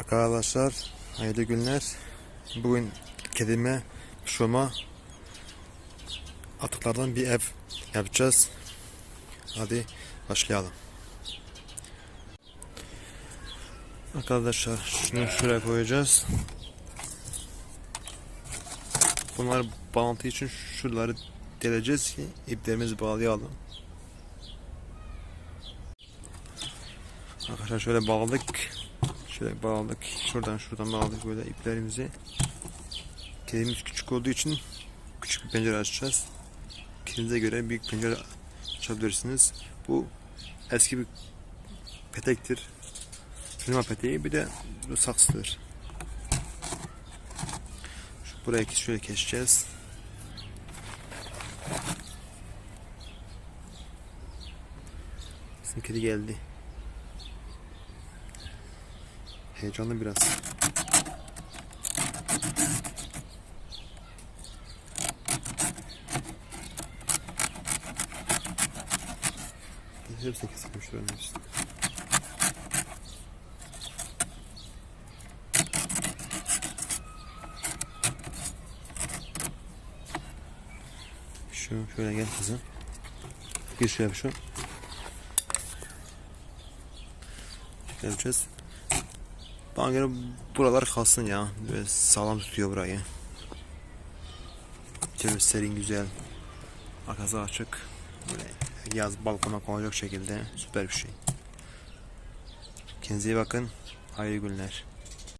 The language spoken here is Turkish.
Arkadaşlar hayırlı günler. Bugün kedime, kuşuma atıklardan bir ev yapacağız. Hadi başlayalım. Arkadaşlar şunu şuraya koyacağız. Bunlar bağlantı için şuraları deleceğiz ki iplerimizi bağlayalım. Arkadaşlar şöyle bağladık. Şöyle bağladık. Şuradan şuradan bağladık böyle iplerimizi. Kedimiz küçük olduğu için küçük bir pencere açacağız. Kendinize göre büyük pencere açabilirsiniz. Bu eski bir petektir. Klima peteği bir de saksıdır. Şu buraya şöyle keseceğiz. Bizim kedi geldi. Heyecanlı biraz. Hepsi kesilmiş şuranın işte. Şu şöyle gel kızım. Gir şuraya şu. Şöyle yapacağız. Bana göre buralar kalsın ya. Böyle sağlam tutuyor burayı. İçerisi serin güzel. Arkası açık. Böyle yaz balkona konacak şekilde süper bir şey. Kendinize iyi bakın. Hayırlı günler.